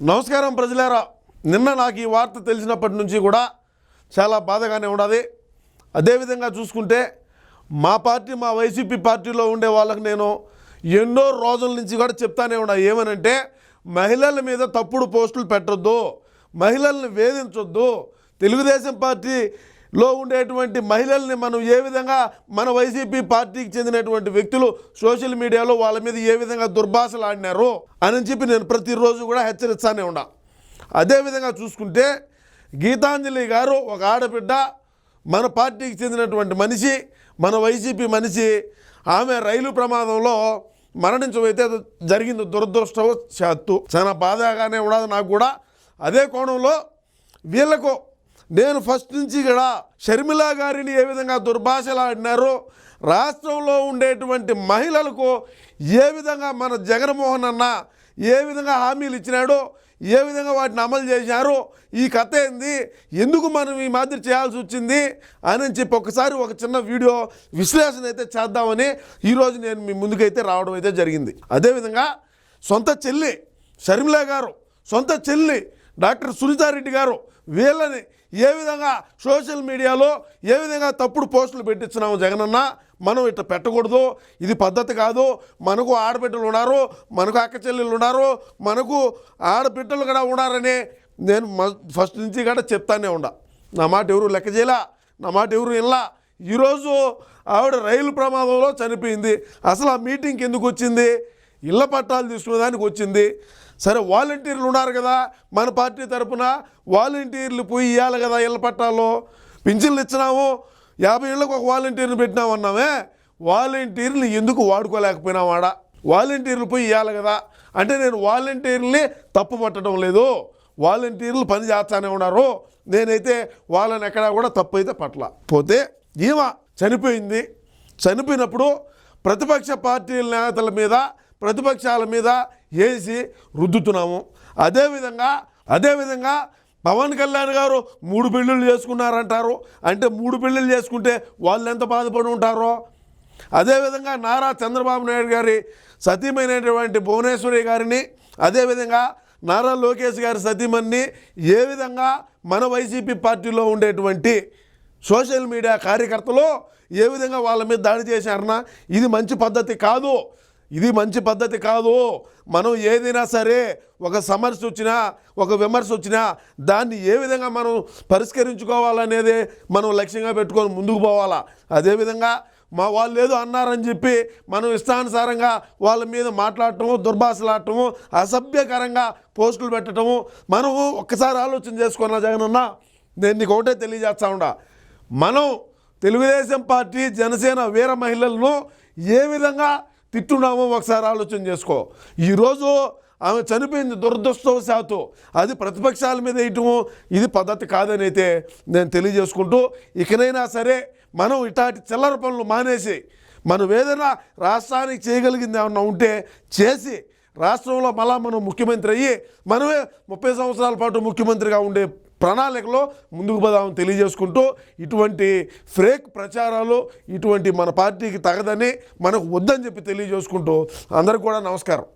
నమస్కారం ప్రజలారా. నిన్న నాకు ఈ వార్త తెలిసినప్పటి నుంచి కూడా చాలా బాధగానే ఉన్నది అదేవిధంగా చూసుకుంటే మా పార్టీ మా వైసీపీ పార్టీలో ఉండే వాళ్ళకి నేను ఎన్నో రోజుల నుంచి కూడా చెప్తానే ఉన్నా. ఏమనంటే మహిళల మీద తప్పుడు పోస్టులు పెట్టొద్దు మహిళల్ని వేధించొద్దు తెలుగుదేశం పార్టీ లో ఉండేటువంటి మహిళల్ని మనం ఏ విధంగా మన వైసీపీ పార్టీకి చెందినటువంటి వ్యక్తులు సోషల్ మీడియాలో వాళ్ళ మీద ఏ విధంగా దుర్భాషలు ఆడినారు అని చెప్పి నేను ప్రతిరోజు కూడా హెచ్చరిస్తానే ఉన్నా అదేవిధంగా చూసుకుంటే గీతాంజలి గారు ఒక ఆడబిడ్డ మన పార్టీకి చెందినటువంటి మనిషి మన వైసీపీ మనిషి ఆమె రైలు ప్రమాదంలో మరణించమైతే జరిగింది దురదృష్టవశాత్తు. చాలా బాధగానే ఉండదు నాకు కూడా. అదే కోణంలో వీళ్ళకు నేను ఫస్ట్ నుంచి కూడా షర్మిల గారిని ఏ విధంగా దుర్భాషలాడినారో రాష్ట్రంలో ఉండేటువంటి మహిళలకు ఏ విధంగా మన జగన్మోహన్ అన్న ఏ విధంగా హామీలు ఇచ్చినాడో ఏ విధంగా వాటిని అమలు చేశారో ఈ కథ ఏంది ఎందుకు మనం ఈ మాదిరి చేయాల్సి వచ్చింది అని చెప్పి ఒకసారి ఒక చిన్న వీడియో విశ్లేషణ అయితే చేద్దామని ఈరోజు నేను మీ ముందుకైతే రావడం అయితే జరిగింది. అదేవిధంగా సొంత చెల్లి షర్మిల గారు సొంత చెల్లి డాక్టర్ సునీతారెడ్డి గారు వీళ్ళని ఏ విధంగా సోషల్ మీడియాలో ఏ విధంగా తప్పుడు పోస్టులు పెట్టించున్నాము జగనన్న? మనం ఇట్లా పెట్టకూడదు. ఇది పద్ధతి కాదు. మనకు ఆడబిడ్డలు ఉన్నారు మనకు అక్క చెల్లెలు ఉన్నారు మనకు ఆడబిడ్డలు కూడా ఉన్నారని నేను మ- ఫస్ట్ నుంచి కూడా చెప్తానే ఉండా. నా మాట ఎవరు లెక్క చేయలా? నా మాట ఎవరు వినలా? ఈరోజు ఆవిడ రైలు ప్రమాదంలో చనిపోయింది. అసలు ఆ మీటింగ్కి ఎందుకు వచ్చింది? ఇళ్ళ పట్టాలు తీసుకునేదానికి వచ్చింది. సరే వాలంటీర్లు ఉన్నారు కదా మన పార్టీ తరపున వాలంటీర్లు పోయి ఇవ్వాలి కదా ఇళ్ళ పట్టాల్లో. పింఛన్లు ఇచ్చినాము యాభై ఏళ్ళకు ఒక వాలంటీర్ని పెట్టినామన్నామే వాలంటీర్లు ఎందుకు వాడుకోలేకపోయినామాడ వాలంటీర్లు పోయి ఇవ్వాలి కదా. అంటే నేను వాలంటీర్ని తప్పు పట్టడం లేదు. వాలంటీర్లు పని చేస్తానే ఉన్నారు. నేనైతే వాళ్ళని ఎక్కడా కూడా తప్పు అయితే పట్ల పోతే ఈమె చనిపోయింది. చనిపోయినప్పుడు ప్రతిపక్ష పార్టీల నేతల మీద ప్రతిపక్షాల మీద వేసి రుద్దుతున్నాము. అదేవిధంగా అదేవిధంగా పవన్ కళ్యాణ్ గారు మూడు పెళ్ళిళ్ళు చేసుకున్నారంటారు. అంటే మూడు పెళ్ళిళ్ళు చేసుకుంటే వాళ్ళు ఎంత బాధపడి ఉంటారో. అదేవిధంగా నారా చంద్రబాబు నాయుడు గారి సతీమైనటువంటి భువనేశ్వరి గారిని అదేవిధంగా నారా లోకేష్ గారి సతీమణ్ణి ఏ విధంగా మన వైసీపీ పార్టీలో ఉండేటువంటి సోషల్ మీడియా కార్యకర్తలు ఏ విధంగా వాళ్ళ మీద దాడి చేశారన్నా ఇది మంచి పద్ధతి కాదు. ఇది మంచి పద్ధతి కాదు. మనం ఏదైనా సరే ఒక సమస్య వచ్చినా ఒక విమర్శ వచ్చినా దాన్ని ఏ విధంగా మనం పరిష్కరించుకోవాలనేది మనం లక్ష్యంగా పెట్టుకొని ముందుకు పోవాలా? అదేవిధంగా మా వాళ్ళు ఏదో అన్నారని చెప్పి మనం ఇష్టానుసారంగా వాళ్ళ మీద మాట్లాడటము దుర్భాషలాడటము అసభ్యకరంగా పోస్టులు పెట్టడము మనము ఒక్కసారి ఆలోచన చేసుకున్నా జగనన్న నేను నీకు ఒకటే తెలియజేస్తా ఉండా. మనం తెలుగుదేశం పార్టీ జనసేన వీర మహిళలను ఏ విధంగా తిట్టున్నామో ఒకసారి ఆలోచన చేసుకో. ఈరోజు ఆమె చనిపోయింది దురదృష్టవశాత్తు. అది ప్రతిపక్షాల మీద వేయటము ఇది పద్ధతి కాదని అయితే నేను తెలియజేసుకుంటూ ఇకనైనా సరే మనం ఇటాటి చిల్లర పనులు మానేసి మనం ఏదైనా రాష్ట్రానికి చేయగలిగింది ఏమన్నా ఉంటే చేసి రాష్ట్రంలో మళ్ళా మనం ముఖ్యమంత్రి అయ్యి మనమే ముప్పై సంవత్సరాల పాటు ముఖ్యమంత్రిగా ఉండే ప్రణాళికలో ముందుకు పోదామని తెలియజేసుకుంటూ ఇటువంటి ఫ్రేక్ ప్రచారాలు ఇటువంటి మన పార్టీకి తగదని మనకు వద్దని చెప్పి తెలియజేసుకుంటూ అందరికి కూడా నమస్కారం.